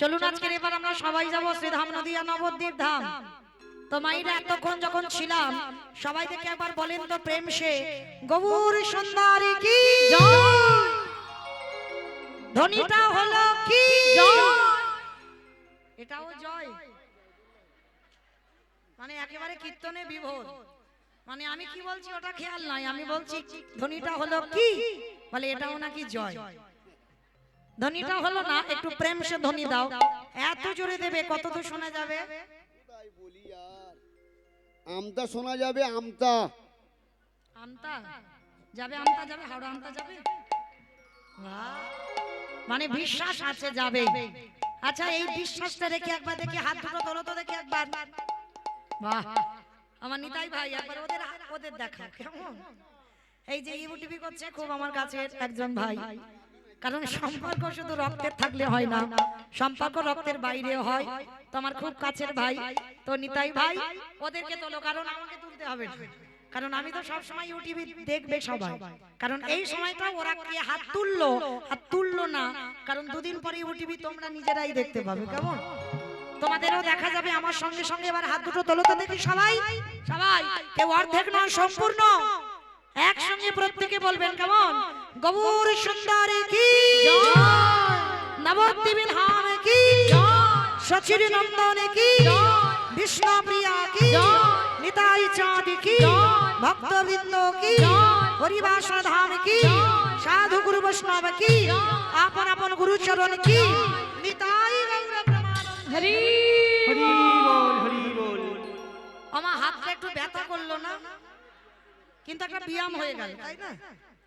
চলুন আজকের এবার আমরা সবাই যাব শ্রীধাম নদিয়া নবদ্বীপ ধাম। তো মাইরা এতক্ষণ যখন ছিলাম সবাই দেখে একবার বলেন তো প্রেম সে। গৌর সুন্দরী কি? ধ্বনিটা হলো কি? এটাও জয়। মানে একেবারে কীর্তনে বিভোর। মানে আমি কি বলছি ওটা খেয়াল নাই। আমি বলছি ধ্বনিটা হলো কি? বলে এটাও নাকি জয়। ধ্বনিটা হলো না একটু প্রেম সে ধ্বনি দাও। এত জোরে দেবে কত দূর শোনা যাবে? আমতা শোনা যাবে আমতা। আমতা? যাবে আমতা যাবে হাওড়া আমতা যাবে? বাহ! মানে বিশ্বাস আছে যাবে। আচ্ছা এই বিশ্বাসটা রেখে একবার দেখি হাত দুটো তোলো তো দেখি একবার। বাহ। আমার নিতাই ভাই একবার ওদের ওদের দেখা কেমন? এই যে ইউটিভি করছে খুব আমার কাছে একজন ভাই। কারণ সম্পর্ক শুধু রক্তের থাকলে হয় না। সম্পর্ক রক্তের বাইরে হয়। তো আমার খুব কাছের ভাই তো নিতাই ভাই ওদেরকে তোলো কারণ আমাকে তুলতে হবে না। কারণ আমি তো সব সময় ইউটিভি দেখবে সবাই। কারণ এই সময়টা ওরা কি হাত তুললো? হাত তুললো না? কারণ দুদিন পরে ইউটিভি তোমরা নিজেরাই দেখতে পাবে। কেমন? তোমাদেরও দেখা যাবে আমার সঙ্গে সঙ্গে এবার হাত দুটো তোলো তো দেখি সবাই। সবাই। কেউ অর্ধেক নয় সম্পূর্ণ একসঙ্গে প্রত্যেকে বলবেন কেমন গৌর সুন্দরী কি? নবদ্বীপ ধাম কি? সচির নন্দন কি? বিষ্ণু প্রিয়া কি? নিতাই চাঁদ কি? ভক্তবৃন্দ কি? হরিবাস ধাম কি? সাধু গুরু বৈষ্ণব কি? আপন আপন গুরু চরণ কি নিতাই। হরি বল হরি বল। আমার হাতটা একটু ব্যথা করল না? কিন্তু একটা ব্যায়াম হয়ে গেল। তাই না?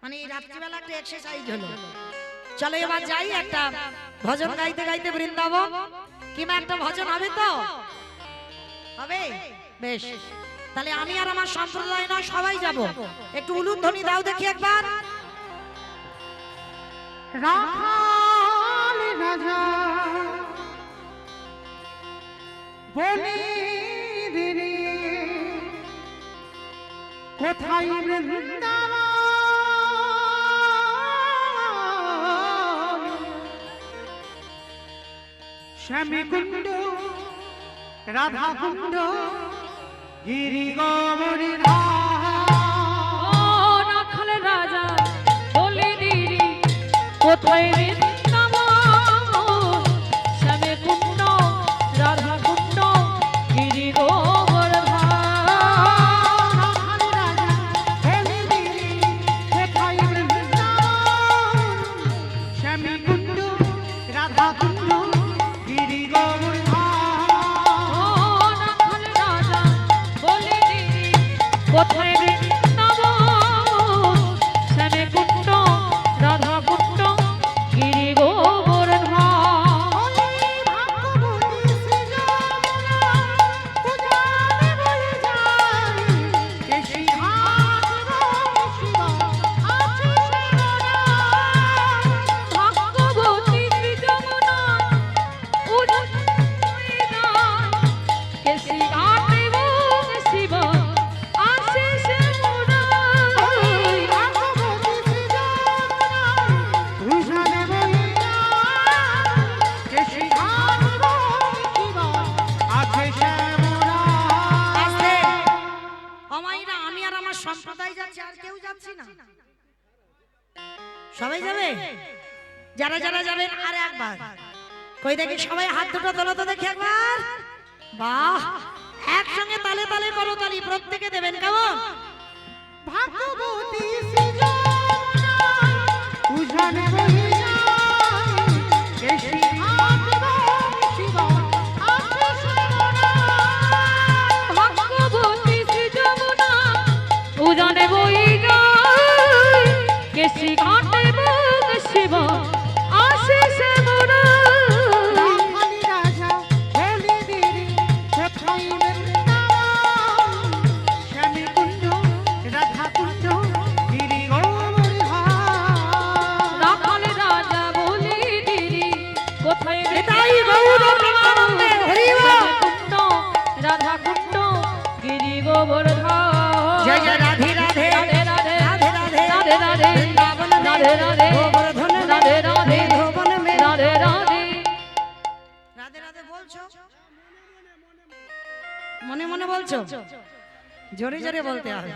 মানে এই রাত্রিবেলা একটা এক্সারসাইজ হলো। চলো এবার যাই একটা ভজন গাইতে গাইতে বৃন্দাবন। কিংবা একটা ভজন হবে তো? হবে? বেশ। তাহলে আমি আর আমার সম্প্রদায় নয় সবাই যাব। একটু উলুধ্বনি দাও দেখি একবার। রাখাল রাজা বনে কোথায় শ্যামিকুণ্ড রাধাকুণ্ড গিরি রাখলে রাজা বলে দিরি কোথায় Happy আমি আর আমার সম্প্রদায় যাচ্ছি আর কেউ যাচ্ছি না। সবাই যাবে? যারা যারা যাবেন আর একবার। কই দেখি সবাই হাত দুটো তোলো তো দেখি একবার। বাহ! মনে বলছো? জোরে জোরে বলতে হবে।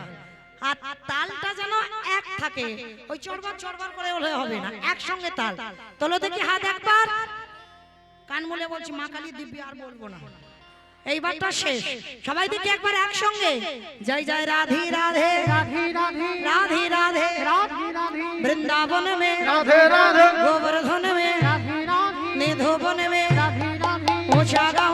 আর তালটা যেন এক থাকে ওই চড়বার চড়বার করে হলে হবে না একসঙ্গে তাল। তোলো দেখি হাত একবার। কান মুলে বলছি মা কালী দিব্যি আর বলব না। এইবারটা শেষ। সবাই দেখি একবার একসঙ্গে। জয় জয় রাধে রাধে। রাধে। রাধে বৃন্দাবন মে। রাধে রাধে। গোবর্ধন মে। নিধোবন মে। ऊंचा गाँव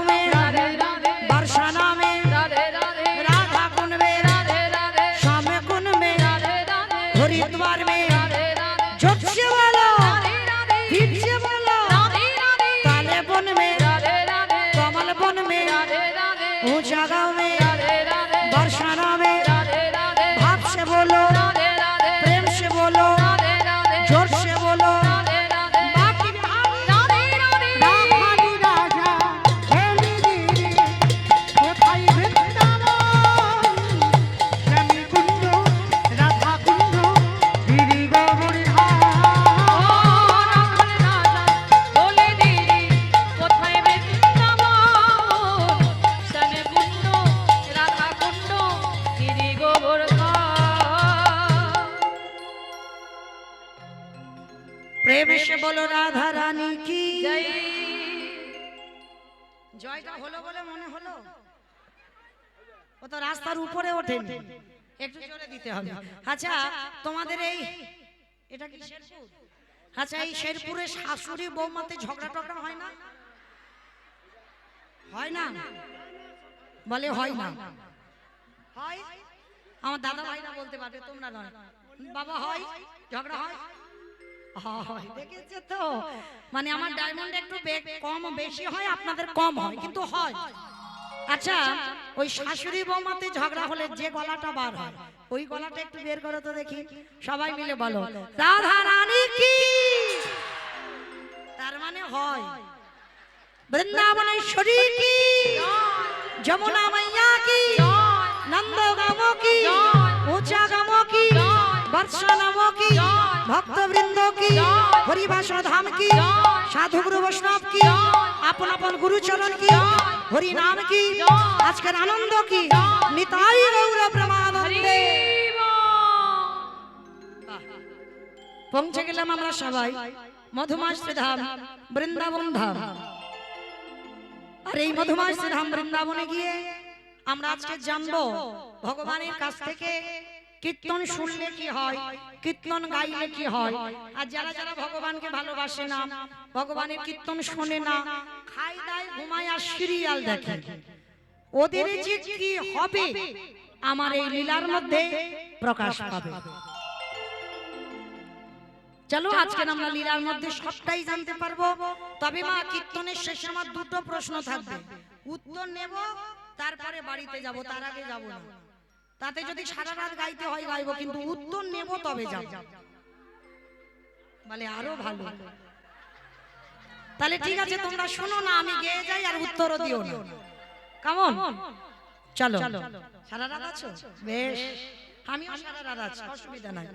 জয়টা হলো বলে মনে হলো? ও তো রাস্তার উপরে ওঠেনি। একটু জোরে দিতে হবে। আচ্ছা তোমাদের এই এটা কি শেরপুর? আচ্ছা এই শেরপুরে শাশুড়ি বৌমাতে ঝগড়া টগড়া হয় না? হয় না? বলে হয় না। হয়? আমার দাদা ভাইরা বলতে পারবে, তোমরা নয়। বাবা হয়, ঝগড়া হয়। দেখেছে তো? মানে আমার মানে ডায়মন্ড একটু কম বেশি হয় আপনাদের কম হয় কিন্তু হয়। আচ্ছা, আচ্ছা ওই শাশুড়ি বৌমাতে ঝগড়া হলে যে গলাটা বার হয় ওই গলাটা একটু বের করে তো দেখি। সবাই মিলে বলো। কি? তার মানে, মানে হয়। বৃন্দাবনেশ্বরী কি? যমুনা মাইয়া কি? নন্দগাম কি? উঁচা কি? বর্ষা নাম কি? ভক্তবৃন্দ কি? হরিভাষণ ধাম কি? সাধু গুরু বৈষ্ণব কি? আপন আপন গুরুচরণ কি? হরি নাম কি? আজকের আনন্দ কি? নিতাই গৌর প্রমানন্দে। পৌঁছে গেলাম আমরা সবাই। মধুমাশ্রী ধাম বৃন্দাবন ধাম। আর এই মধুমাশ্রী ধাম বৃন্দাবনে গিয়ে আমরা আজকে জানব ভগবানের কাছ থেকে কীর্তন শুনলে কি হয়? কীর্তন গাইলে কি হয়? আর যারা যারা ভগবানকে ভালোবাসে না, ভগবানের কীর্তন শোনে না খাই দায় ঘুমায় আর সিরিয়াল দেখে। ওদের যে কি হবে, আমার এই লীলার মধ্যে প্রকাশ পাবে। চলো, আজকে আমরা লীলার মধ্যে সবটাই জানতে পারব। তবে মা, কীর্তনের শেষে আমার দুটো প্রশ্ন থাকবে। উত্তর নেব, তারপরে বাড়িতে যাব, তার আগে যাব না। তাতে যদি সারা রাত গাইতে হয় গাইব কিন্তু উত্তর নেব তবে যাব। বলে আরও ভালো। তাহলে ঠিক আছে তোমরা শোনো না আমি গেয়ে যাই আর উত্তরও দিও না। কেমন? চলো। সারা রাত আছো? বেশ। আমিও সারা রাত আছি অসুবিধা নাই।